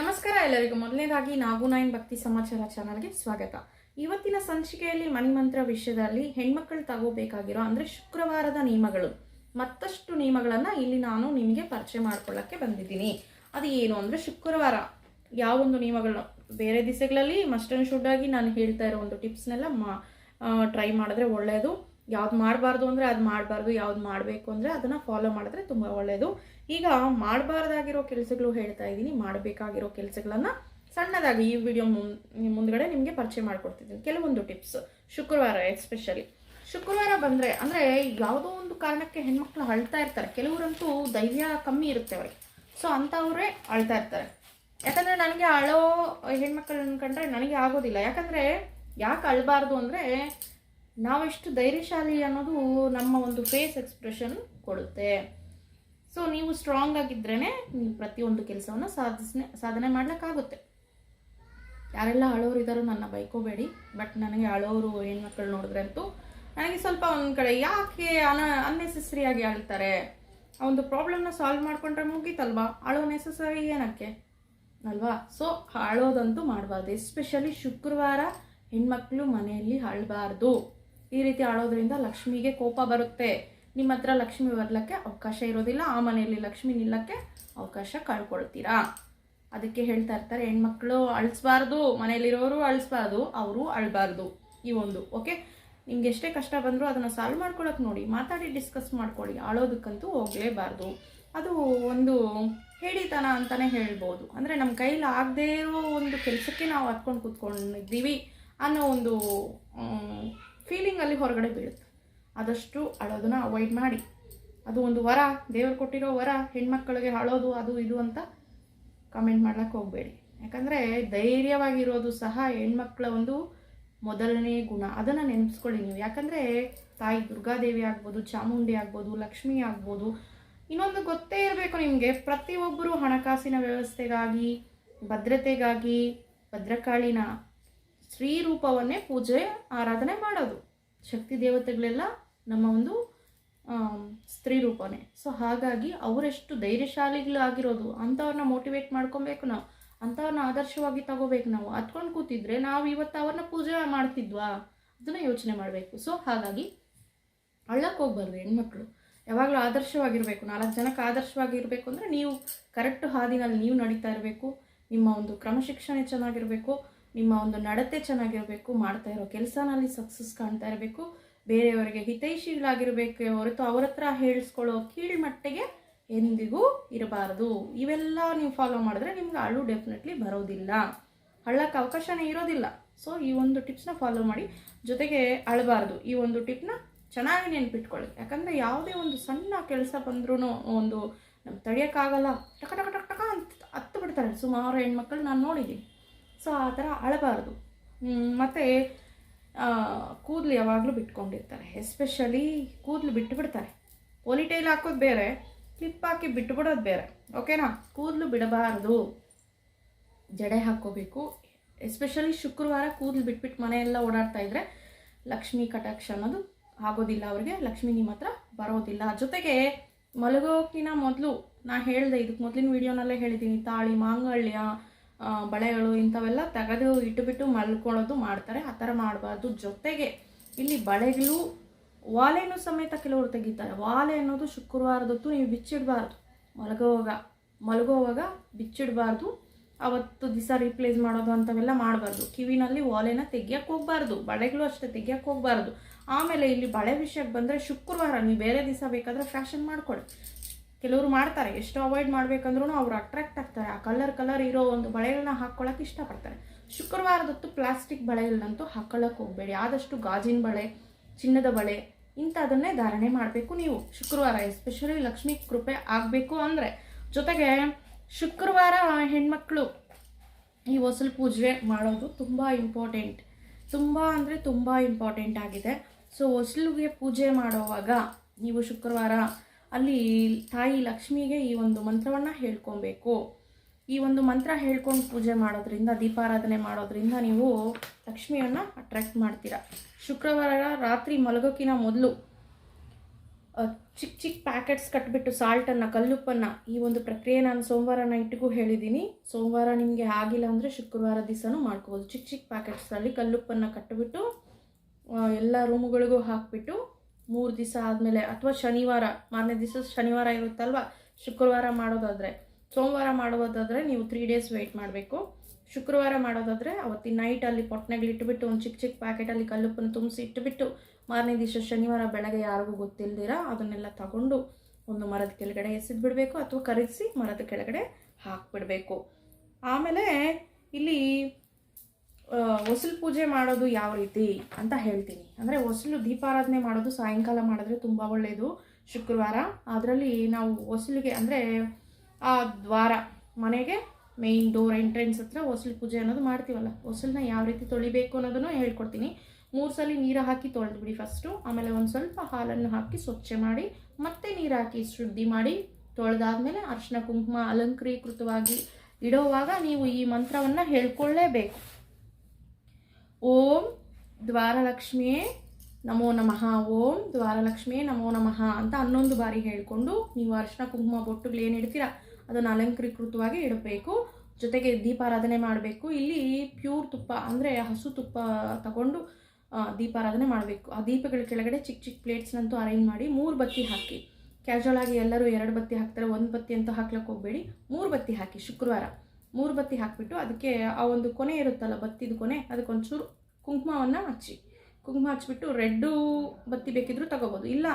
ನಮಸ್ಕಾರ ಎಲ್ಲರಿಗೂ. ಮೊದಲನೇದಾಗಿ ನಾವು ಭಕ್ತಿ ಸಮಾಚಾರ ಚಾನಲ್ಗೆ ಸ್ವಾಗತ. ಇವತ್ತಿನ ಸಂಚಿಕೆಯಲ್ಲಿ ಮಣಿಮಂತ್ರ ವಿಷಯದಲ್ಲಿ ಹೆಣ್ಮಕ್ಳು ತಗೋಬೇಕಾಗಿರೋ ಅಂದರೆ ಶುಕ್ರವಾರದ ನಿಯಮಗಳು. ಮತ್ತಷ್ಟು ನಿಯಮಗಳನ್ನು ಇಲ್ಲಿ ನಾನು ನಿಮಗೆ ಪರಿಚಯ ಮಾಡ್ಕೊಳ್ಳೋಕ್ಕೆ ಬಂದಿದ್ದೀನಿ. ಅದು ಏನು ಅಂದರೆ ಶುಕ್ರವಾರ. ಯಾವೊಂದು ನಿಯಮಗಳು? ಬೇರೆ ದಿಸೆಗಳಲ್ಲಿ ಮಸ್ಟ್ ಅಂಡ್ ಶುಡ್ ಆಗಿ ನಾನು ಹೇಳ್ತಾ ಇರೋ ಒಂದು ಟಿಪ್ಸ್ನೆಲ್ಲ ಮಾ ಟ್ರೈ ಮಾಡಿದ್ರೆ ಒಳ್ಳೆಯದು ಯಾವ್ದು ಮಾಡಬಾರ್ದು ಅಂದರೆ ಅದು ಮಾಡಬಾರ್ದು, ಯಾವ್ದು ಮಾಡಬೇಕು ಅಂದರೆ ಅದನ್ನು ಫಾಲೋ ಮಾಡಿದ್ರೆ ತುಂಬ ಒಳ್ಳೆಯದು ಈಗ ಮಾಡಬಾರ್ದಾಗಿರೋ ಕೆಲಸಗಳು ಹೇಳ್ತಾ ಇದ್ದೀನಿ ಮಾಡಬೇಕಾಗಿರೋ ಕೆಲಸಗಳನ್ನು ಸಣ್ಣದಾಗಿ ಈ ವಿಡಿಯೋ ಮುಂದ್ಗಡೆ ನಿಮಗೆ ಪರಿಚಯ ಮಾಡಿಕೊಡ್ತಿದ್ದೀನಿ. ಕೆಲವೊಂದು ಟಿಪ್ಸ್ ಶುಕ್ರವಾರ ಎಸ್ಪೆಷಲಿ ಶುಕ್ರವಾರ ಬಂದರೆ, ಅಂದರೆ ಯಾವುದೋ ಒಂದು ಕಾರಣಕ್ಕೆ ಹೆಣ್ಮಕ್ಳು ಅಳ್ತಾ ಇರ್ತಾರೆ. ಕೆಲವರಂತೂ ಧೈರ್ಯ ಕಮ್ಮಿ ಇರುತ್ತೆ ಅವ್ರಿಗೆ. ಸೊ ಅಂಥವರೇ ಅಳ್ತಾ ಇರ್ತಾರೆ. ಯಾಕಂದರೆ ನನಗೆ ಅಳೋ ಹೆಣ್ಮಕ್ಳನ್ನ ಕಂಡ್ರೆ ನನಗೆ ಆಗೋದಿಲ್ಲ. ಯಾಕಂದರೆ ಯಾಕೆ ಅಳಬಾರ್ದು ಅಂದರೆ ನಾವೆಷ್ಟು ಧೈರ್ಯಶಾಲಿ ಅನ್ನೋದು ನಮ್ಮ ಒಂದು ಫೇಸ್ ಎಕ್ಸ್ಪ್ರೆಷನ್ ಕೊಡುತ್ತೆ. ಸೊ ನೀವು ಸ್ಟ್ರಾಂಗ್ ಆಗಿದ್ರೇ ನೀವು ಪ್ರತಿಯೊಂದು ಕೆಲಸವನ್ನು ಸಾಧಿಸ್ನೆ, ಸಾಧನೆ ಮಾಡ್ಲಿಕ್ಕಾಗುತ್ತೆ. ಯಾರೆಲ್ಲ ಅಳೋರು ಇದ್ದಾರೋ ನನ್ನ ಬೈಕೋಬೇಡಿ. ಬಟ್ ನನಗೆ ಅಳೋರು ಹೆಣ್ಮಕ್ಳು ನೋಡಿದ್ರೆ ಅಂತೂ ನನಗೆ ಸ್ವಲ್ಪ ಒಂದು ಕಡೆ ಯಾಕೆ ಅನ ಅನ್ನೆಸೆಸರಿಯಾಗಿ ಅಳ್ತಾರೆ ಆ ಒಂದು ಪ್ರಾಬ್ಲಮ್ನ ಸಾಲ್ವ್ ಮಾಡ್ಕೊಂಡ್ರೆ ಮುಗೀತಲ್ವಾ? ಅಳೋ ನೆಸೆಸರಿ ಏನಕ್ಕೆ? ಅಲ್ವಾ? ಸೊ ಅಳೋದಂತೂ ಮಾಡಬಾರ್ದು. ಎಸ್ಪೆಷಲಿ ಶುಕ್ರವಾರ ಹೆಣ್ಮಕ್ಳು ಮನೆಯಲ್ಲಿ ಅಳಬಾರ್ದು ಈ ರೀತಿ ಆಡೋದ್ರಿಂದ ಲಕ್ಷ್ಮಿಗೆ ಕೋಪ ಬರುತ್ತೆ. ನಿಮ್ಮ ಹತ್ರ ಲಕ್ಷ್ಮಿ ಬರಲಿಕ್ಕೆ ಅವಕಾಶ ಇರೋದಿಲ್ಲ. ಆ ಮನೆಯಲ್ಲಿ ಲಕ್ಷ್ಮಿ ನಿಲ್ಲಕ್ಕೆ ಅವಕಾಶ ಕಳ್ಕೊಳ್ತೀರಾ? ಅದಕ್ಕೆ ಹೇಳ್ತಾ ಇರ್ತಾರೆ, ಹೆಣ್ಮಕ್ಳು ಅಳಿಸ್ಬಾರ್ದು, ಮನೆಯಲ್ಲಿರೋರು ಅಳಿಸ್ಬಾರ್ದು, ಅವರು ಅಳಬಾರ್ದು. ಈ ಒಂದು ಓಕೆ ನಿಮ್ಗೆ ಎಷ್ಟೇ ಕಷ್ಟ ಬಂದರೂ ಅದನ್ನು ಸಾಲ್ವ್ ಮಾಡ್ಕೊಳಕ್ಕೆ ನೋಡಿ, ಮಾತಾಡಿ ಡಿಸ್ಕಸ್ ಮಾಡ್ಕೊಳ್ಳಿ. ಆಳೋದಕ್ಕಂತೂ ಹೋಗಲೇಬಾರ್ದು. ಅದು ಒಂದು ಹೇಳಿತನ ಅಂತಲೇ ಹೇಳ್ಬೋದು. ಅಂದರೆ ನಮ್ಮ ಕೈಲಿ ಆಗದೇ ಇರೋ ಒಂದು ಕೆಲಸಕ್ಕೆ ನಾವು ಹತ್ಕೊಂಡು ಕೂತ್ಕೊಂಡಿದ್ದೀವಿ ಅನ್ನೋ ಒಂದು ಫೀಲಿಂಗಲ್ಲಿ ಹೊರಗಡೆ ಬೀಳುತ್ತೆ. ಆದಷ್ಟು ಅಳೋದನ್ನ ಅವಾಯ್ಡ್ ಮಾಡಿ. ಅದು ಒಂದು ವರ, ದೇವರು ಕೊಟ್ಟಿರೋ ವರ, ಹೆಣ್ಮಕ್ಳಿಗೆ ಅಳೋದು, ಅದು ಇದು ಅಂತ ಕಮೆಂಟ್ ಮಾಡ್ಲಿಕ್ಕೆ ಹೋಗಬೇಡಿ. ಯಾಕಂದರೆ ಧೈರ್ಯವಾಗಿರೋದು ಸಹ ಹೆಣ್ಮಕ್ಳ ಒಂದು ಮೊದಲನೇ ಗುಣ. ಅದನ್ನು ನೆನೆಸ್ಕೊಳ್ಳಿ ನೀವು. ಯಾಕಂದರೆ ತಾಯಿ ದುರ್ಗಾದೇವಿ ಆಗ್ಬೋದು, ಚಾಮುಂಡಿ ಆಗ್ಬೋದು, ಲಕ್ಷ್ಮಿ ಆಗ್ಬೋದು, ಇನ್ನೊಂದು ಗೊತ್ತೇ ಇರಬೇಕು ನಿಮಗೆ. ಪ್ರತಿಯೊಬ್ಬರು ಹಣಕಾಸಿನ ವ್ಯವಸ್ಥೆಗಾಗಿ, ಭದ್ರತೆಗಾಗಿ, ಭದ್ರಕಾಳಿನ ಸ್ತ್ರೀ ರೂಪವನ್ನೇ ಪೂಜೆ, ಆರಾಧನೆ ಮಾಡೋದು. ಶಕ್ತಿ ದೇವತೆಗಳೆಲ್ಲ ನಮ್ಮ ಒಂದು ಸ್ತ್ರೀ ರೂಪನೇ ಸೊ ಹಾಗಾಗಿ ಅವರೆಷ್ಟು ಧೈರ್ಯಶಾಲಿಗಳಾಗಿರೋದು ಅಂಥವ್ರನ್ನ ಮೋಟಿವೇಟ್ ಮಾಡ್ಕೊಬೇಕು ನಾವು ಅಂಥವ್ರನ್ನ ಆದರ್ಶವಾಗಿ ತಗೋಬೇಕು ನಾವು. ಹತ್ಕೊಂಡು ಕೂತಿದ್ರೆ ನಾವು ಇವತ್ತು ಅವ್ರನ್ನ ಪೂಜೆ ಮಾಡ್ತಿದ್ವಾ? ಅದನ್ನ ಯೋಚನೆ ಮಾಡಬೇಕು. ಸೊ ಹಾಗಾಗಿ ಅಳ್ಳಕ್ಕೆ ಹೋಗ್ಬಾರ್ದು ಹೆಣ್ಮಕ್ಳು. ಯಾವಾಗಲೂ ಆದರ್ಶವಾಗಿರಬೇಕು. ನಾಲ್ಕು ಜನಕ್ಕೆ ಆದರ್ಶವಾಗಿರಬೇಕು ಅಂದರೆ ನೀವು ಕರೆಕ್ಟ್ ಹಾದಿನಲ್ಲಿ ನೀವು ನಡೀತಾ ಇರಬೇಕು. ನಿಮ್ಮ ಒಂದು ಕ್ರಮಶಿಕ್ಷಣೆ ಚೆನ್ನಾಗಿರಬೇಕು. ನಿಮ್ಮ ಒಂದು ನಡತೆ ಚೆನ್ನಾಗಿರಬೇಕು, ಮಾಡ್ತಾ ಇರೋ ಕೆಲಸನಲ್ಲಿ ಸಕ್ಸಸ್ ಕಾಣ್ತಾ ಇರಬೇಕು, ಬೇರೆಯವರಿಗೆ ಹಿತೈಷಿಗಳಾಗಿರಬೇಕು ಹೊರತು ಅವ್ರ ಹತ್ರ ಹೇಳಿಸ್ಕೊಳ್ಳೋ ಕೀಳ್ಮಟ್ಟಿಗೆ ಎಂದಿಗೂ ಇರಬಾರದು. ಇವೆಲ್ಲ ನೀವು ಫಾಲೋ ಮಾಡಿದ್ರೆ ನಿಮ್ಗೆ ಅಳು ಡೆಫಿನೆಟ್ಲಿ ಬರೋದಿಲ್ಲ. ಅಳ್ಳಕ್ಕೆ ಅವಕಾಶನೇ ಇರೋದಿಲ್ಲ. ಸೊ ಈ ಒಂದು ಟಿಪ್ಸ್ನ ಫಾಲೋ ಮಾಡಿ, ಜೊತೆಗೆ ಅಳಬಾರ್ದು. ಈ ಒಂದು ಟಿಪ್ನ ಚೆನ್ನಾಗಿ ನೆನ್ಪಿಟ್ಕೊಳ್ಳಿ. ಯಾಕಂದರೆ ಯಾವುದೇ ಒಂದು ಸಣ್ಣ ಕೆಲಸ ಬಂದ್ರೂ ಒಂದು ನಮ್ಗೆ ತಡೆಯೋಕ್ಕಾಗಲ್ಲ. ಟಕ ಟಕ ಟಕ ಟಕ ಅಂತ ಹತ್ತು ಬಿಡ್ತಾರೆ. ಸುಮಾರು ಹೆಣ್ಮಕ್ಳು ನಾನು ನೋಡಿದ್ದೀನಿ. ಸೊ ಆ ಥರ ಅಳಬಾರ್ದು. ಮತ್ತು ಕೂದಲು ಯಾವಾಗಲೂ ಬಿಟ್ಕೊಂಡಿರ್ತಾರೆ. ಎಸ್ಪೆಷಲಿ ಕೂದಲು ಬಿಟ್ಟು ಬಿಡ್ತಾರೆ ಪೋಲಿಟೈಲ್ ಹಾಕೋದು ಬೇರೆ ಕ್ಲಿಪ್ ಹಾಕಿ ಬಿಟ್ಟು ಬಿಡೋದು ಬೇರೆ ಓಕೆನಾ ಕೂದಲು ಬಿಡಬಾರ್ದು. ಜಡೆ ಹಾಕ್ಕೋಬೇಕು. ಎಸ್ಪೆಷಲಿ ಶುಕ್ರವಾರ ಕೂದಲು ಬಿಟ್ಬಿಟ್ಟು ಮನೆಯೆಲ್ಲ ಓಡಾಡ್ತಾ ಇದ್ರೆ ಲಕ್ಷ್ಮಿ ಕಟಾಕ್ಷ ಅನ್ನೋದು ಆಗೋದಿಲ್ಲ ಅವ್ರಿಗೆ. ಲಕ್ಷ್ಮಿ ನಿಮ್ಮ ಹತ್ರ ಬರೋದಿಲ್ಲ. ಜೊತೆಗೆ ಮಲಗೋಕಿನ ಮೊದಲು ನಾ ಹೇಳಿದೆ ಇದಕ್ಕೆ ಮೊದಲಿನ ವೀಡಿಯೋನಲ್ಲೇ ಹೇಳಿದ್ದೀನಿ ತಾಳಿ ಮಾಂಗಲ್ಯ ಆ, ಬಳೆಗಳು ಇಂಥವೆಲ್ಲ ತೆಗೆದು ಇಟ್ಟುಬಿಟ್ಟು ಮಲ್ಕೊಳ್ಳೋದು ಮಾಡ್ತಾರೆ. ಆ ಥರ ಮಾಡಬಾರ್ದು. ಜೊತೆಗೆ ಇಲ್ಲಿ ಬಳೆಗಳು ವಾಲೆನೂ ಸಮೇತ ಕೆಲವರು ತೆಗಿತಾರೆ. ವಾಲೆ ಅನ್ನೋದು ಶುಕ್ರವಾರದೊತ್ತು ನೀವು ಬಿಚ್ಚಿಡಬಾರ್ದು. ಮಲಗೋವಾಗ ಮಲಗೋವಾಗ ಬಿಚ್ಚಿಡಬಾರ್ದು. ಅವತ್ತು ದಿವಸ ರೀಪ್ಲೇಸ್ ಮಾಡೋದು ಅಂಥವೆಲ್ಲ ಮಾಡಬಾರ್ದು. ಕಿವಿನಲ್ಲಿ ವಾಲೆನ ತೆಗಿಯಕ್ಕೆ ಹೋಗ್ಬಾರ್ದು. ಬಳೆಗಳು ಅಷ್ಟೇ ತೆಗಿಯಕ್ಕೆ ಹೋಗ್ಬಾರ್ದು. ಆಮೇಲೆ ಇಲ್ಲಿ ಬಳೆ ವಿಷಯಕ್ಕೆ ಬಂದರೆ ಶುಕ್ರವಾರ, ನೀವು ಬೇರೆ ದಿವಸ ಬೇಕಾದರೆ ಫ್ಯಾಷನ್ ಮಾಡ್ಕೊಳ್ಳಿ. ಕೆಲವರು ಮಾಡ್ತಾರೆ. ಎಷ್ಟು ಅವಾಯ್ಡ್ ಮಾಡಬೇಕಂದ್ರೂ ಅವ್ರು ಅಟ್ರಾಕ್ಟ್ ಆಗ್ತಾರೆ. ಆ ಕಲರ್ ಕಲರ್ ಇರೋ ಒಂದು ಬಳೆಗಳನ್ನ ಹಾಕ್ಕೊಳ್ಳೋಕೆ ಇಷ್ಟಪಡ್ತಾರೆ. ಶುಕ್ರವಾರದೊತ್ತು ಪ್ಲಾಸ್ಟಿಕ್ ಬಳೆಗಳನ್ನಂತೂ ಹಾಕೊಳ್ಳೋಕೆ ಹೋಗಬೇಡಿ. ಆದಷ್ಟು ಗಾಜಿನ ಬಳೆ, ಚಿನ್ನದ ಬಳೆ, ಇಂಥದನ್ನೇ ಧಾರಣೆ ಮಾಡಬೇಕು ನೀವು. ಶುಕ್ರವಾರ ಎಸ್ಪೆಷಲಿ ಲಕ್ಷ್ಮಿ ಕೃಪೆ ಆಗಬೇಕು ಅಂದರೆ. ಜೊತೆಗೆ ಶುಕ್ರವಾರ ಹೆಣ್ಮಕ್ಳು ಈ ಹೊಸಲು ಪೂಜೆ ಮಾಡೋದು ತುಂಬ ಇಂಪಾರ್ಟೆಂಟ್ ತುಂಬ ಅಂದರೆ ತುಂಬ ಇಂಪಾರ್ಟೆಂಟ್ ಆಗಿದೆ. ಸೊ ಹೊಸಲುಗೆ ಪೂಜೆ ಮಾಡುವಾಗ ನೀವು ಶುಕ್ರವಾರ ಅಲ್ಲಿ ತಾಯಿ ಲಕ್ಷ್ಮಿಗೆ ಈ ಒಂದು ಮಂತ್ರವನ್ನು ಹೇಳ್ಕೊಬೇಕು. ಈ ಒಂದು ಮಂತ್ರ ಹೇಳ್ಕೊಂಡು ಪೂಜೆ ಮಾಡೋದ್ರಿಂದ, ದೀಪಾರಾಧನೆ ಮಾಡೋದ್ರಿಂದ ನೀವು ಲಕ್ಷ್ಮಿಯನ್ನು ಅಟ್ರಾಕ್ಟ್ ಮಾಡ್ತೀರಾ. ಶುಕ್ರವಾರ ರಾತ್ರಿ ಮಲಗೋಕ್ಕಿಂತ ಮೊದಲು ಚಿಕ್ಕ ಚಿಕ್ಕ ಪ್ಯಾಕೆಟ್ಸ್ ಕಟ್ಬಿಟ್ಟು ಸಾಲ್ಟನ್ನು ಕಲ್ಲುಪ್ಪನ್ನು ಈ ಒಂದು ಪ್ರಕ್ರಿಯೆ ನಾನು ಸೋಮವಾರ ನೈಟ್ಗೂ ಹೇಳಿದ್ದೀನಿ ಸೋಮವಾರ ನಿಮಗೆ ಆಗಿಲ್ಲ ಅಂದರೆ ಶುಕ್ರವಾರ ದಿವಸನೂ ಮಾಡ್ಕೋಬೋದು. ಚಿಕ್ಕ ಚಿಕ್ಕ ಪ್ಯಾಕೆಟ್ಸಲ್ಲಿ ಕಲ್ಲುಪ್ಪನ್ನು ಕಟ್ಟಿಬಿಟ್ಟು ಎಲ್ಲ ರೂಮುಗಳಿಗೂ ಹಾಕಿಬಿಟ್ಟು ಮೂರು ದಿವಸ ಆದಮೇಲೆ ಅಥವಾ ಶನಿವಾರ, ಮಾರನೇ ದಿವಸ ಶನಿವಾರ ಇರುತ್ತಲ್ವ? ಶುಕ್ರವಾರ ಮಾಡೋದಾದರೆ. ಸೋಮವಾರ ಮಾಡೋದಾದರೆ ನೀವು ತ್ರೀ ಡೇಸ್ ವೆಯ್ಟ್ ಮಾಡಬೇಕು. ಶುಕ್ರವಾರ ಮಾಡೋದಾದರೆ ಅವತ್ತಿನ ನೈಟ್ ಅಲ್ಲಿ ಪೊಟ್ನೆಗಳು ಇಟ್ಬಿಟ್ಟು, ಒಂದು ಚಿಕ್ಕ ಚಿಕ್ಕ ಪ್ಯಾಕೆಟಲ್ಲಿ ಕಲ್ಲುಪ್ಪನ್ನು ತುಂಬಿಸಿ ಇಟ್ಟುಬಿಟ್ಟು ಮಾರನೇ ದಿವಸ ಶನಿವಾರ ಬೆಳಗ್ಗೆ ಯಾರಿಗೂ ಗೊತ್ತಿಲ್ದಿರ ಅದನ್ನೆಲ್ಲ ತಗೊಂಡು ಒಂದು ಮರದ ಕೆಳಗಡೆ ಎಸೆದು ಬಿಡಬೇಕು ಅಥವಾ ಕರಗಿಸಿ ಮರದ ಕೆಳಗಡೆ ಹಾಕ್ಬಿಡಬೇಕು. ಆಮೇಲೆ ಇಲ್ಲಿ ಹೊಸಲು ಪೂಜೆ ಮಾಡೋದು ಯಾವ ರೀತಿ ಅಂತ ಹೇಳ್ತೀನಿ. ಅಂದರೆ ಹೊಸಲು ದೀಪಾರಾಧನೆ ಮಾಡೋದು ಸಾಯಂಕಾಲ ಮಾಡಿದ್ರೆ ತುಂಬ ಒಳ್ಳೆಯದು ಶುಕ್ರವಾರ. ಅದರಲ್ಲಿ ನಾವು ಹೊಸಲಿಗೆ ಅಂದರೆ ಆ ದ್ವಾರ, ಮನೆಗೆ ಮೇಯ್ನ್ ಡೋರ್ ಎಂಟ್ರೆನ್ಸ್ ಹತ್ರ ಹೊಸಲು ಪೂಜೆ ಅನ್ನೋದು ಮಾಡ್ತೀವಲ್ಲ ಹೊಸಲನ್ನ ಯಾವ ರೀತಿ ತೊಳಿಬೇಕು ಅನ್ನೋದನ್ನು ಹೇಳ್ಕೊಡ್ತೀನಿ. ಮೂರು ಸಲ ನೀರು ಹಾಕಿ ತೊಳೆದ್ಬಿಡಿ ಫಸ್ಟು ಆಮೇಲೆ ಒಂದು ಸ್ವಲ್ಪ ಹಾಲನ್ನು ಹಾಕಿ ಸ್ವಚ್ಛ ಮಾಡಿ, ಮತ್ತೆ ನೀರು ಹಾಕಿ ಶುದ್ಧಿ ಮಾಡಿ, ತೊಳೆದಾದ್ಮೇಲೆ ಅರಿಶಿನ ಕುಂಕುಮ ಅಲಂಕೃತವಾಗಿ ಇಡೋವಾಗ ನೀವು ಈ ಮಂತ್ರವನ್ನು ಹೇಳ್ಕೊಳ್ಳೇಬೇಕು. ಓಂ ದ್ವಾರಲಕ್ಷ್ಮಿಯೇ ನಮೋ ನಮಃ. ಓಂ ದ್ವಾರಲಕ್ಷ್ಮಿಯೇ ನಮೋ ನಮಃ ಅಂತ ಹನ್ನೊಂದು ಬಾರಿ ಹೇಳಿಕೊಂಡು ನೀವು ಅರಿಶಿನ, ಕುಂಕುಮ ಏನು ಇಡ್ತೀರಾ, ಅದನ್ನು ಅಲಂಕೃತವಾಗಿ ಇಡಬೇಕು. ಜೊತೆಗೆ ದೀಪಾರಾಧನೆ ಮಾಡಬೇಕು. ಇಲ್ಲಿ ಪ್ಯೂರ್ ತುಪ್ಪ ಅಂದರೆ ಹಸು ತುಪ್ಪ ತಗೊಂಡು ದೀಪಾರಾಧನೆ ಮಾಡಬೇಕು. ಆ ದೀಪಗಳ ಕೆಳಗಡೆ ಚಿಕ್ಕ ಚಿಕ್ಕ ಪ್ಲೇಟ್ಸ್ನಂತೂ ಅರೇಂಜ್ ಮಾಡಿ ಮೂರು ಬತ್ತಿ ಹಾಕಿ. ಕ್ಯಾಶುವಲ್ ಆಗಿ ಎಲ್ಲರೂ ಎರಡು ಬತ್ತಿ ಹಾಕ್ತಾರೆ, ಒಂದು ಬತ್ತಿ ಅಂತೂ ಹಾಕ್ಲಿಕ್ಕೆ ಹೋಗಬೇಡಿ. ಮೂರು ಬತ್ತಿ ಹಾಕಿ ಶುಕ್ರವಾರ. ಮೂರು ಬತ್ತಿ ಹಾಕಿಬಿಟ್ಟು ಅದಕ್ಕೆ ಆ ಒಂದು ಕೊನೆ ಇರುತ್ತಲ್ಲ ಬತ್ತಿದ ಕೊನೆ, ಅದಕ್ಕೊಂಚೂರು ಕುಂಕುಮವನ್ನು ಹಚ್ಚಿ. ಕುಂಕುಮ ಹಚ್ಬಿಟ್ಟು ರೆಡ್ಡು ಬತ್ತಿ ಬೇಕಿದ್ರೂ ತಗೋಬೋದು. ಇಲ್ಲ,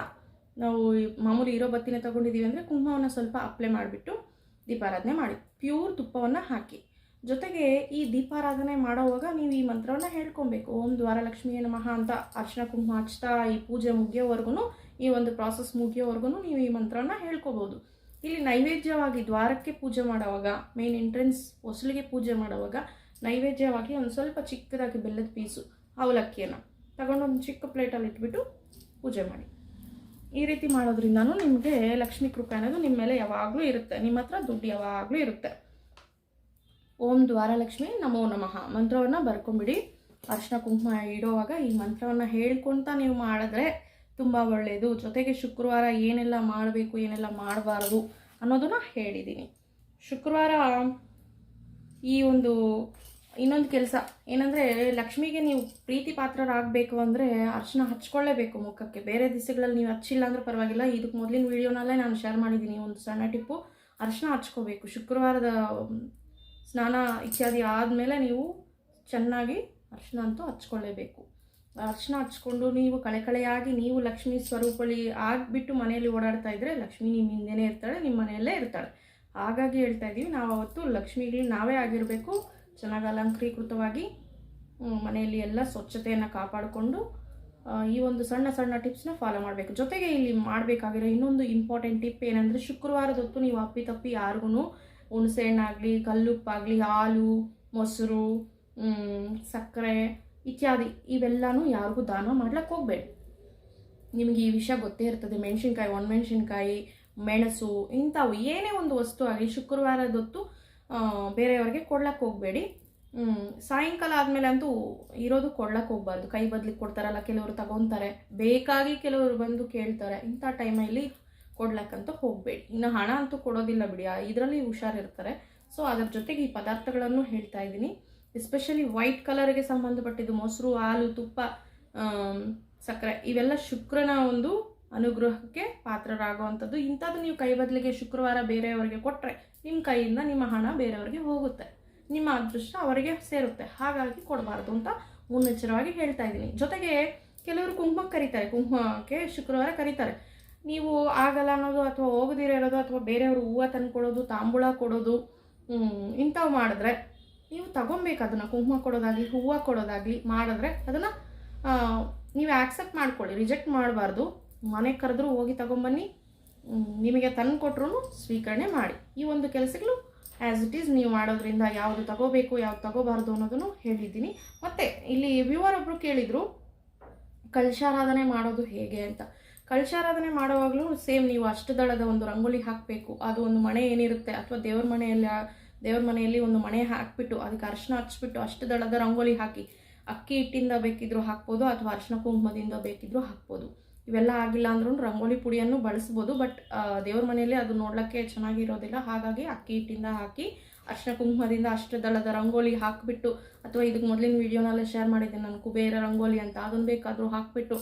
ನಾವು ಮಾಮೂಲಿ ಇರೋ ಬತ್ತಿನೇ ತೊಗೊಂಡಿದ್ದೀವಿ ಅಂದರೆ ಕುಂಕುಮವನ್ನು ಸ್ವಲ್ಪ ಅಪ್ಲೈ ಮಾಡಿಬಿಟ್ಟು ದೀಪಾರಾಧನೆ ಮಾಡಿ, ಪ್ಯೂರ್ ತುಪ್ಪವನ್ನು ಹಾಕಿ. ಜೊತೆಗೆ ಈ ದೀಪಾರಾಧನೆ ಮಾಡೋವಾಗ ನೀವು ಈ ಮಂತ್ರವನ್ನು ಹೇಳ್ಕೊಬೇಕು. ಓಂ ದ್ವಾರಲಕ್ಷ್ಮಿಯೇ ನಮಃ ಅಂತ ಅರ್ಶನ ಕುಂಕುಮ ಹಚ್ತಾ ಈ ಪೂಜೆ ಮುಗಿಯೋವರೆಗೂ ಈ ಒಂದು ಪ್ರಾಸೆಸ್ ಮುಗಿಯೋವರೆಗೂ ನೀವು ಈ ಮಂತ್ರವನ್ನು ಹೇಳ್ಕೊಬೋದು. ಇಲ್ಲಿ ನೈವೇದ್ಯವಾಗಿ ದ್ವಾರಕ್ಕೆ ಪೂಜೆ ಮಾಡುವಾಗ ಮೇನ್ ಎಂಟ್ರೆನ್ಸ್ ಹೊಸಲಿಗೆ ಪೂಜೆ ಮಾಡುವಾಗ ನೈವೇದ್ಯವಾಗಿ ಒಂದು ಸ್ವಲ್ಪ ಚಿಕ್ಕದಾಗಿ ಬೆಲ್ಲದ ಪೀಸು, ಅವಲಕ್ಕಿಯನ್ನು ತಗೊಂಡು ಒಂದು ಚಿಕ್ಕ ಪ್ಲೇಟಲ್ಲಿ ಇಟ್ಬಿಟ್ಟು ಪೂಜೆ ಮಾಡಿ. ಈ ರೀತಿ ಮಾಡೋದ್ರಿಂದನೂ ನಿಮಗೆ ಲಕ್ಷ್ಮೀ ಕೃಪೆ ಅನ್ನೋದು ನಿಮ್ಮ ಮೇಲೆ ಯಾವಾಗಲೂ ಇರುತ್ತೆ. ನಿಮ್ಮ ಹತ್ರ ದುಡ್ಡು ಯಾವಾಗಲೂ ಇರುತ್ತೆ. ಓಂ ದ್ವಾರಲಕ್ಷ್ಮಿ ನಮೋ ನಮಃ. ಮಂತ್ರವನ್ನು ಬರ್ಕೊಂಬಿಡಿ. ಅರ್ಶಿನ ಕುಂಕುಮ ಇಡೋವಾಗ ಈ ಮಂತ್ರವನ್ನು ಹೇಳ್ಕೊಳ್ತಾ ನೀವು ಮಾಡಿದ್ರೆ ತುಂಬ ಒಳ್ಳೆಯದು ಜೊತೆಗೆ ಶುಕ್ರವಾರ ಏನೆಲ್ಲ ಮಾಡಬೇಕು, ಏನೆಲ್ಲ ಮಾಡಬಾರ್ದು ಅನ್ನೋದನ್ನ ಹೇಳಿದ್ದೀನಿ ಶುಕ್ರವಾರ ಈ ಒಂದು ಇನ್ನೊಂದು ಕೆಲಸ ಏನಂದರೆ ಲಕ್ಷ್ಮಿಗೆ ನೀವು ಪ್ರೀತಿ ಪಾತ್ರರಾಗಬೇಕು ಅಂದರೆ ಅರ್ಶಿನ ಹಚ್ಕೊಳ್ಳೇಬೇಕು ಮುಖಕ್ಕೆ. ಬೇರೆ ದಿವಸಗಳಲ್ಲಿ ನೀವು ಹಚ್ಚಿಲ್ಲ ಅಂದ್ರೆ ಪರವಾಗಿಲ್ಲ. ಇದಕ್ಕೆ ಮೊದಲಿನ ವೀಡಿಯೋನಲ್ಲೇ ನಾನು ಶೇರ್ ಮಾಡಿದ್ದೀನಿ ಒಂದು ಸಣ್ಣ ಟಿಪ್ಪು. ಅರ್ಶನ ಹಚ್ಕೋಬೇಕು. ಶುಕ್ರವಾರದ ಸ್ನಾನ ಇತ್ಯಾದಿ ಆದಮೇಲೆ ನೀವು ಚೆನ್ನಾಗಿ ಅರ್ಶನ ಅಂತೂ ಹಚ್ಕೊಳ್ಳೇಬೇಕು. ಅರ್ಶಿನ ಹಚ್ಕೊಂಡು ನೀವು ಕಳೆ ಕಳೆಯಾಗಿ ನೀವು ಲಕ್ಷ್ಮಿ ಸ್ವರೂಪಳಿ ಆಗಿಬಿಟ್ಟು ಮನೆಯಲ್ಲಿ ಓಡಾಡ್ತಾ ಇದ್ದರೆ ಲಕ್ಷ್ಮಿ ನಿಮ್ಮ ಹಿಂದೆನೇ ಇರ್ತಾಳೆ, ನಿಮ್ಮ ಮನೆಯಲ್ಲೇ ಇರ್ತಾಳೆ. ಹಾಗಾಗಿ ಹೇಳ್ತಾ ಇದ್ದೀವಿ ನಾವು ಅವತ್ತು ಲಕ್ಷ್ಮಿಗೆ ನಾವೇ ಆಗಿರಬೇಕು. ಚೆನ್ನಾಗಿ ಅಲಂಕೃತವಾಗಿ ಮನೆಯಲ್ಲಿ ಎಲ್ಲ ಸ್ವಚ್ಛತೆಯನ್ನು ಕಾಪಾಡಿಕೊಂಡು ಈ ಒಂದು ಸಣ್ಣ ಸಣ್ಣ ಟಿಪ್ಸ್ನ ಫಾಲೋ ಮಾಡಬೇಕು. ಜೊತೆಗೆ ಇಲ್ಲಿ ಮಾಡಬೇಕಾಗಿರೋ ಇನ್ನೊಂದು ಇಂಪಾರ್ಟೆಂಟ್ ಟಿಪ್ ಏನಂದರೆ ಶುಕ್ರವಾರದ ಹೊತ್ತು ನೀವು ಅಪ್ಪಿತಪ್ಪಿ ಯಾರಿಗೂ ಹುಣಸೆ ಹಣ್ಣಾಗಲಿ ಕಲ್ಲುಪ್ಪಾಗಲಿ, ಹಾಲು, ಮೊಸರು ಸಕ್ಕರೆ ಇತ್ಯಾದಿ ಇವೆಲ್ಲನೂ ಯಾರಿಗೂ ದಾನ ಮಾಡ್ಲಿಕ್ಕೆ ಹೋಗಬೇಡಿ. ನಿಮಗೆ ಈ ವಿಷಯ ಗೊತ್ತೇ ಇರ್ತದೆ. ಮೆಣಸಿನ್ಕಾಯಿ, ಒಣಮೆಣಸಿನ್ಕಾಯಿ, ಮೆಣಸು ಇಂಥವು ಏನೇ ಒಂದು ವಸ್ತು ಆಗಲಿ ಶುಕ್ರವಾರದೊತ್ತು ಬೇರೆಯವ್ರಿಗೆ ಕೊಡ್ಲಕ್ಕೆ ಹೋಗಬೇಡಿ. ಸಾಯಂಕಾಲ ಆದಮೇಲೆ ಅಂತೂ ಇರೋದು ಕೊಡ್ಲಕ್ಕೆ ಹೋಗ್ಬಾರ್ದು. ಕೈ ಬದಲಿಗೆ ಕೊಡ್ತಾರಲ್ಲ, ಕೆಲವರು ತಗೊತಾರೆ. ಬೇಕಾಗಿ ಕೆಲವರು ಬಂದು ಕೇಳ್ತಾರೆ, ಇಂಥ ಟೈಮಲ್ಲಿ ಕೊಡ್ಲಕ್ಕಂತೂ ಹೋಗಬೇಡಿ. ಇನ್ನು ಹಣ ಅಂತೂ ಕೊಡೋದಿಲ್ಲ ಬಿಡಿ. ಇದರಲ್ಲಿ ಹುಷಾರಿರ್ತಾರೆ ಸೊ, ಅದರ ಜೊತೆಗೆ ಈ ಪದಾರ್ಥಗಳನ್ನು ಹೇಳ್ತಾ ಇದ್ದೀನಿ. ಎಸ್ಪೆಷಲಿ ವೈಟ್ ಕಲರ್ಗೆ ಸಂಬಂಧಪಟ್ಟಿದ್ದು ಮೊಸರು, ಹಾಲು, ತುಪ್ಪ ಸಕ್ಕರೆ, ಇವೆಲ್ಲ ಶುಕ್ರನ ಒಂದು ಅನುಗ್ರಹಕ್ಕೆ ಪಾತ್ರರಾಗುವಂಥದ್ದು. ಇಂಥದ್ದು ನೀವು ಕೈ ಬದಲಿಗೆ ಶುಕ್ರವಾರ ಬೇರೆಯವರಿಗೆ ಕೊಟ್ಟರೆ ನಿಮ್ಮ ಕೈಯಿಂದ ನಿಮ್ಮ ಹಣ ಬೇರೆಯವರಿಗೆ ಹೋಗುತ್ತೆ. ನಿಮ್ಮ ಅದೃಷ್ಟ ಅವರಿಗೆ ಸೇರುತ್ತೆ. ಹಾಗಾಗಿ ಕೊಡಬಾರ್ದು ಅಂತ ಮುನ್ನೆಚ್ಚರವಾಗಿ ಹೇಳ್ತಾ ಇದ್ದೀನಿ. ಜೊತೆಗೆ ಕೆಲವರು ಕುಂಕುಮಕ್ಕೆ ಕರೀತಾರೆ. ಕುಂಕುಮಕ್ಕೆ ಶುಕ್ರವಾರ ಕರೀತಾರೆ. ನೀವು ಆಗಲ್ಲ ಅನ್ನೋದು ಅಥವಾ ಹೋಗದಿರೋ ಇರೋದು ಅಥವಾ ಬೇರೆಯವರು ಹೂವು ತಂದು ಕೊಡೋದು ತಾಂಬೂಳ ಕೊಡೋದು ಇಂಥವು ಮಾಡಿದ್ರೆ ನೀವು ತಗೊಬೇಕು ಅದನ್ನು, ಕುಂಕುಮ ಕೊಡೋದಾಗಲಿ, ಹೂವು ಕೊಡೋದಾಗಲಿ ಮಾಡಿದ್ರೆ ಅದನ್ನು ನೀವು ಆಕ್ಸೆಪ್ಟ್ ಮಾಡ್ಕೊಳ್ಳಿ ರಿಜೆಕ್ಟ್ ಮಾಡಬಾರ್ದು. ಮನೆಗೆ ಕರೆದ್ರೂ ಹೋಗಿ ತಗೊಂಬನ್ನಿ. ನಿಮಗೆ ತಂದು ಕೊಟ್ಟರು ಸ್ವೀಕರಣೆ ಮಾಡಿ. ಈ ಒಂದು ಕೆಲಸಗಳು ಆ್ಯಸ್ ಇಟ್ ಈಸ್ ನೀವು ಮಾಡೋದ್ರಿಂದ ಯಾವುದು ತಗೋಬೇಕು, ಯಾವ್ದು ತಗೋಬಾರ್ದು ಅನ್ನೋದನ್ನು ಹೇಳಿದ್ದೀನಿ. ಮತ್ತು, ಇಲ್ಲಿ ವ್ಯೂವರ್ ಒಬ್ಬರು ಕೇಳಿದರು ಕಳಶಾರಾಧನೆ ಮಾಡೋದು ಹೇಗೆ ಅಂತ. ಕಳಶಾರಾಧನೆ ಮಾಡುವಾಗಲೂ ಸೇಮ್ ನೀವು ಅಷ್ಟದಳದ ಒಂದು ರಂಗೋಲಿ ಹಾಕಬೇಕು. ಅದು ಒಂದು ಮನೆ ಏನಿರುತ್ತೆ, ಅಥವಾ ದೇವ್ರ ಮನೆಯಲ್ಲಿ ದೇವ್ರ ಮನೆಯಲ್ಲಿ ಒಂದು ಮಣೆ ಹಾಕ್ಬಿಟ್ಟು, ಅದಕ್ಕೆ ಅರಿಶಿನ ಹಚ್ಬಿಟ್ಟು ಅಷ್ಟದಳದ ರಂಗೋಲಿ ಹಾಕಿ, ಅಕ್ಕಿ ಹಿಟ್ಟಿಂದ ಬೇಕಿದ್ರು ಹಾಕ್ಬೋದು ಅಥವಾ ಅರಿಶಿನ ಕುಂಕುಮದಿಂದ ಬೇಕಿದ್ರು ಹಾಕ್ಬೋದು. ಇವೆಲ್ಲ ಆಗಿಲ್ಲ ಅಂದ್ರೂ ರಂಗೋಲಿ ಪುಡಿಯನ್ನು ಬಳಸ್ಬೋದು, ಬಟ್ ದೇವ್ರ ಮನೆಯಲ್ಲಿ ಅದು ನೋಡ್ಲಕ್ಕೆ ಚೆನ್ನಾಗಿರೋದಿಲ್ಲ. ಹಾಗಾಗಿ ಅಕ್ಕಿ ಹಿಟ್ಟಿಂದ ಹಾಕಿ, ಅರ್ಶಿನ ಕುಂಕುಮದಿಂದ ಅಷ್ಟದಳದ ರಂಗೋಲಿ ಹಾಕಿಬಿಟ್ಟು, ಅಥವಾ ಇದಕ್ಕೆ ಮೊದಲಿನ ವೀಡಿಯೋನಲ್ಲೇ ಶೇರ್ ಮಾಡಿದ್ದೆ, ನಾನು ಕುಬೇರ ರಂಗೋಲಿ ಅಂತ. ಅದನ್ನು ಬೇಕಾದರೂ ಹಾಕಿಬಿಟ್ಟು,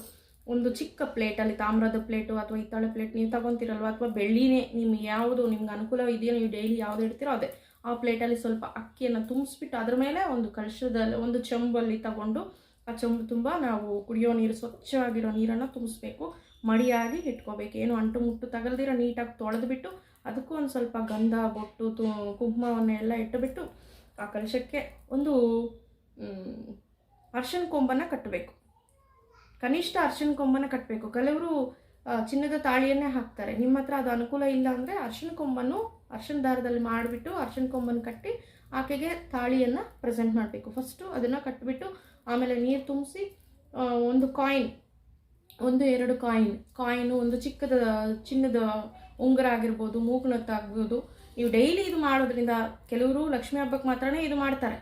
ಒಂದು ಚಿಕ್ಕ ಪ್ಲೇಟಲ್ಲಿ, ತಾಮ್ರದ ಪ್ಲೇಟು ಅಥವಾ ಹಿತ್ತಾಳೆ ಪ್ಲೇಟ್ ನೀವು ತಗೊತೀರಲ್ವ? ಅಥವಾ ಬೆಳ್ಳಿನೇ ನಿಮ್ಗೆ ಯಾವುದು, ನಿಮ್ಗೆ ಅನುಕೂಲ ಇದೆಯೋ ನೀವು ಡೈಲಿ ಯಾವುದು ಇಡ್ತೀರೋ ಅದೇ. ಆ ಪ್ಲೇಟಲ್ಲಿ ಸ್ವಲ್ಪ ಅಕ್ಕಿಯನ್ನು ತುಂಬಿಸ್ಬಿಟ್ಟು ಅದ್ರ ಮೇಲೆ ಒಂದು ಕಳಶದಲ್ಲಿ ಒಂದು ಚಂಬಲ್ಲಿ ತಗೊಂಡು ಆ ಚಂಬು ತುಂಬ ನಾವು ಕುಡಿಯೋ ನೀರು, ಸ್ವಚ್ಛವಾಗಿರೋ ನೀರನ್ನು ತುಂಬಿಸ್ಬೇಕು. ಮಡಿಯಾಗಿ ಇಟ್ಕೋಬೇಕು. ಏನು ಅಂಟು ಮುಟ್ಟು ತಗಲ್ದಿರೋ ನೀಟಾಗಿ ತೊಳೆದ್ಬಿಟ್ಟು ಅದಕ್ಕೂ ಒಂದು ಸ್ವಲ್ಪ ಗಂಧ, ಬೊಟ್ಟು, ತು, ಕುಂಕುಮವನ್ನು ಎಲ್ಲ ಇಟ್ಟುಬಿಟ್ಟು ಆ ಕಲಶಕ್ಕೆ ಒಂದು ಅರ್ಶಿನ ಕೊಂಬನ್ನು ಕಟ್ಟಬೇಕು. ಕನಿಷ್ಠ ಅರ್ಶಿನ ಕೊಂಬನ್ನು ಕಟ್ಟಬೇಕು. ಕೆಲವರು ಚಿನ್ನದ ತಾಳಿಯನ್ನೇ ಹಾಕ್ತಾರೆ. ನಿಮ್ಮ ಹತ್ರ ಅದು ಅನುಕೂಲ ಇಲ್ಲ ಅಂದರೆ ಅರ್ಶಿನ ಕೊಂಬನ್ನು ಅರ್ಶಿನ ದಾರದಲ್ಲಿ ಮಾಡಿಬಿಟ್ಟು ಅರ್ಶಿನ ಕೊಂಬನ್ನು ಕಟ್ಟಿ ಆಕೆಗೆ ತಾಳಿಯನ್ನು ಪ್ರೆಸೆಂಟ್ ಮಾಡಬೇಕು. ಫಸ್ಟು ಅದನ್ನು ಕಟ್ಟಿಬಿಟ್ಟು ಆಮೇಲೆ ನೀರು ತುಂಬಿಸಿ ಒಂದು ಕಾಯಿನ್ ಒಂದು ಎರಡು ಕಾಯಿನ್ ಕಾಯಿನು ಒಂದು ಚಿಕ್ಕದ ಚಿನ್ನದ ಉಂಗುರ ಆಗಿರ್ಬೋದು ಮೂಗುನತ್ತಾಗ್ಬೋದು ನೀವು ಡೈಲಿ ಇದು ಮಾಡೋದ್ರಿಂದ ಕೆಲವರು ಲಕ್ಷ್ಮೀ ಹಬ್ಬಕ್ಕೆ ಮಾತ್ರನೇ ಇದು ಮಾಡ್ತಾರೆ.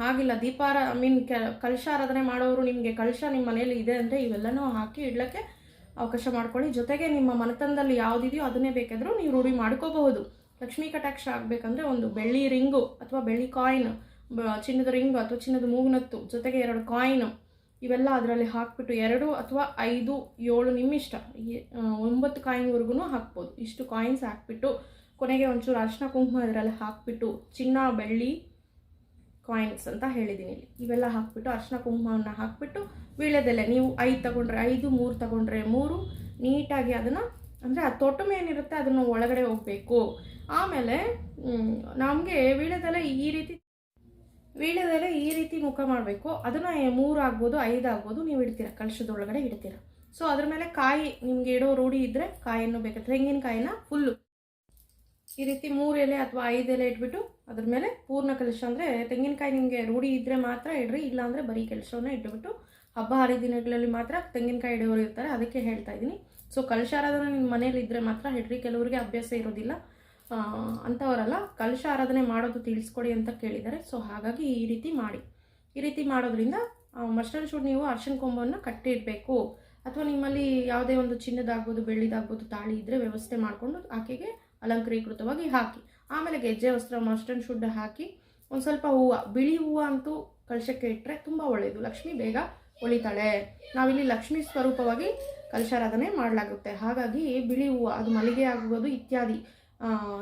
ಹಾಗಿಲ್ಲ, ದೀಪಾರ ಐ ಮೀನ್ ಕಲಶಾರಾಧನೆ ಮಾಡೋರು ನಿಮಗೆ ಕಳಶ ನಿಮ್ಮ ಮನೇಲಿ ಇದೆ ಅಂದರೆ ಇವೆಲ್ಲನೂ ಹಾಕಿ ಇಡ್ಲಿಕ್ಕೆ ಅವಕಾಶ ಮಾಡ್ಕೊಳ್ಳಿ. ಜೊತೆಗೆ ನಿಮ್ಮ ಮನೆತನದಲ್ಲಿ ಯಾವುದಿದೆಯೋ ಅದನ್ನೇ ಬೇಕಾದರೂ ನೀವು ರೂಢಿ ಮಾಡ್ಕೋಬಹುದು. ಲಕ್ಷ್ಮೀ ಕಟಾಕ್ಷ ಆಗಬೇಕಂದ್ರೆ ಒಂದು ಬೆಳ್ಳಿ ರಿಂಗು ಅಥವಾ ಬೆಳ್ಳಿ ಕಾಯಿನ್ ಚಿನ್ನದ ರಿಂಗು ಅಥವಾ ಚಿನ್ನದ ಮೂಗುನತ್ತು, ಜೊತೆಗೆ ಎರಡು ಕಾಯಿನ್. ಇವೆಲ್ಲ ಅದರಲ್ಲಿ ಹಾಕ್ಬಿಟ್ಟು ಎರಡು ಅಥವಾ ಐದು, ಏಳು ನಿಮ್ಮಿಷ್ಟ. ಒಂಬತ್ತು ಕಾಯಿನ್ವರೆಗೂ ಹಾಕ್ಬೋದು. ಇಷ್ಟು ಕಾಯಿನ್ಸ್ ಹಾಕ್ಬಿಟ್ಟು ಕೊನೆಗೆ ಒಂಚೂರು ಅರ್ಶಿನ ಕುಂಕುಮ ಇದರಲ್ಲಿ ಹಾಕ್ಬಿಟ್ಟು ಚಿನ್ನ, ಬೆಳ್ಳಿ ಕಾಯಿನ್ಸ್ ಅಂತ ಹೇಳಿದ್ದೀನಿ ಇಲ್ಲಿ. ಇವೆಲ್ಲ ಹಾಕ್ಬಿಟ್ಟು ಅರಿಶಿನ ಕುಂಕುಮವನ್ನು ಹಾಕ್ಬಿಟ್ಟು ವೀಳ್ಯದೆಲೆ. ನೀವು ಐದು ತೊಗೊಂಡ್ರೆ ಐದು, ಮೂರು ತಗೊಂಡ್ರೆ ಮೂರು. ನೀಟಾಗಿ ಅದನ್ನು ಅಂದರೆ ಆ ತೊಟ್ಟಮ ಏನಿರುತ್ತೆ ಅದನ್ನು ಒಳಗಡೆ ಹೋಗಬೇಕು. ಆಮೇಲೆ ನಮಗೆ ವೀಳ್ಯದೆಲೆ ಈ ರೀತಿ ವೀಳ್ಯದೆಲೆ ಈ ರೀತಿ ಮುಖ ಮಾಡಬೇಕು. ಅದನ್ನು ಮೂರು ಆಗ್ಬೋದು, ಐದು ಆಗ್ಬೋದು, ನೀವು ಇಡ್ತೀರ, ಕಲಶದೊಳಗಡೆ ಇಡ್ತೀರ. ಸೊ ಅದ್ರ ಮೇಲೆ ಕಾಯಿ, ನಿಮ್ಗೆ ಇಡೋ ರೂಢಿ ಇದ್ದರೆ ಕಾಯನ್ನು ಬೇಕು ತೆಂಗಿನಕಾಯಿನ ಫುಲ್ಲು ಈ ರೀತಿ ಮೂರು ಎಲೆ ಅಥವಾ ಐದು ಎಲೆ ಇಟ್ಬಿಟ್ಟು ಅದ್ರ ಮೇಲೆ ಪೂರ್ಣ ಕಲಶ ಅಂದರೆ ತೆಂಗಿನಕಾಯಿ ನಿಮಗೆ ರೂಢಿ ಇದ್ದರೆ ಮಾತ್ರ ಇಡ್ರಿ ಇಲ್ಲ ಅಂದರೆ ಬರೀ ಕೆಲಸವನ್ನು ಇಟ್ಬಿಟ್ಟು ಹಬ್ಬ ಹರಿದಿನಗಳಲ್ಲಿ ಮಾತ್ರ ತೆಂಗಿನಕಾಯಿ ಇಡೋರು ಇರ್ತಾರೆ, ಅದಕ್ಕೆ ಹೇಳ್ತಾ ಇದ್ದೀನಿ ಸೊ ಕಲಶಾರಾಧನೆ ನಿಮ್ಮ ಮನೇಲಿ ಇದ್ದರೆ ಮಾತ್ರ ಹಿಡ್ರಿ ಕೆಲವರಿಗೆ ಅಭ್ಯಾಸ ಇರೋದಿಲ್ಲ. ಅಂಥವರಲ್ಲ ಕಲಶ ಆರಾಧನೆ ಮಾಡೋದು ತಿಳಿಸ್ಕೊಡಿ ಅಂತ ಕೇಳಿದ್ದಾರೆ. ಸೊ ಹಾಗಾಗಿ ಈ ರೀತಿ ಮಾಡಿ. ಈ ರೀತಿ ಮಾಡೋದ್ರಿಂದ ಮಸ್ಟರ್ಡ್ ಶೂಡ್ ನೀವು ಅರ್ಶಿನ ಕೊಂಬವನ್ನು ಕಟ್ಟಿ ಇಡಬೇಕು ಅಥವಾ ನಿಮ್ಮಲ್ಲಿ ಯಾವುದೇ ಒಂದು ಚಿನ್ನದಾಗ್ಬೋದು, ಬೆಳ್ಳಿದಾಗ್ಬೋದು, ತಾಳಿ ಇದ್ದರೆ ವ್ಯವಸ್ಥೆ ಮಾಡಿಕೊಂಡು ಆಕೆಗೆ ಅಲಂಕರೀಕೃತವಾಗಿ ಹಾಕಿ. ಆಮೇಲೆ ಗೆಜ್ಜೆ ವಸ್ತ್ರ ಮಾಸ್ಟರ್ ಶುಡ್ ಹಾಕಿ. ಒಂದು ಸ್ವಲ್ಪ ಹೂವು, ಬಿಳಿ ಹೂವು ಅಂತೂ ಕಲಶಕ್ಕೆ ಇಟ್ಟರೆ ತುಂಬ ಒಳ್ಳೆಯದು ಲಕ್ಷ್ಮಿ ಬೇಗ ಒಳಿತಾಳೆ. ನಾವಿಲ್ಲಿ ಲಕ್ಷ್ಮಿ ಸ್ವರೂಪವಾಗಿ ಕಲಶಾರಾಧನೆ ಮಾಡಲಾಗುತ್ತೆ. ಹಾಗಾಗಿ ಬಿಳಿ ಹೂವು, ಅದು ಮಲ್ಲಿಗೆ ಆಗ್ಬೋದು ಇತ್ಯಾದಿ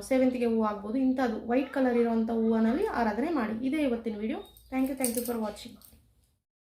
ಸೇವಂತಿಗೆ ಹೂವು ಆಗ್ಬೋದು, ಇಂಥದ್ದು. ವೈಟ್ ಕಲರ್ ಇರೋವಂಥ ಹೂವನಲ್ಲಿ ಆರಾಧನೆ ಮಾಡಿ. ಇದೇ ಇವತ್ತಿನ video thank you thank you for watching